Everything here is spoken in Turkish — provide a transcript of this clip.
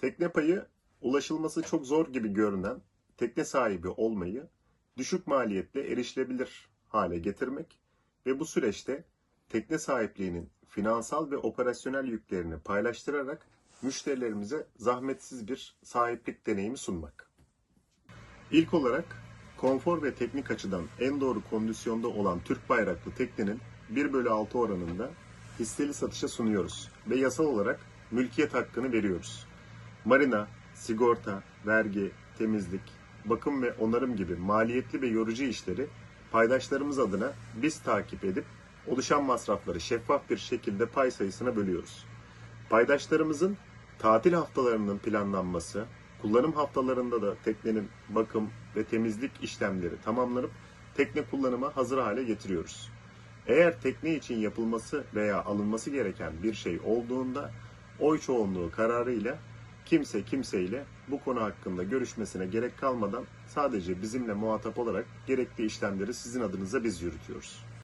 Tekne payı ulaşılması çok zor gibi görünen tekne sahibi olmayı düşük maliyetle erişilebilir hale getirmek ve bu süreçte tekne sahipliğinin finansal ve operasyonel yüklerini paylaştırarak müşterilerimize zahmetsiz bir sahiplik deneyimi sunmak. İlk olarak konfor ve teknik açıdan en doğru kondisyonda olan Türk bayraklı teknenin 1 bölü 6 oranında hisseli satışa sunuyoruz ve yasal olarak mülkiyet hakkını veriyoruz. Marina, sigorta, vergi, temizlik, bakım ve onarım gibi maliyetli ve yorucu işleri paydaşlarımız adına biz takip edip oluşan masrafları şeffaf bir şekilde pay sayısına bölüyoruz. Paydaşlarımızın tatil haftalarının planlanması, kullanım haftalarında da teknenin bakım ve temizlik işlemleri tamamlanıp tekne kullanıma hazır hale getiriyoruz. Eğer tekne için yapılması veya alınması gereken bir şey olduğunda oy çoğunluğu kararıyla kimse kimseyle bu konu hakkında görüşmesine gerek kalmadan sadece bizimle muhatap olarak gerekli işlemleri sizin adınıza biz yürütüyoruz.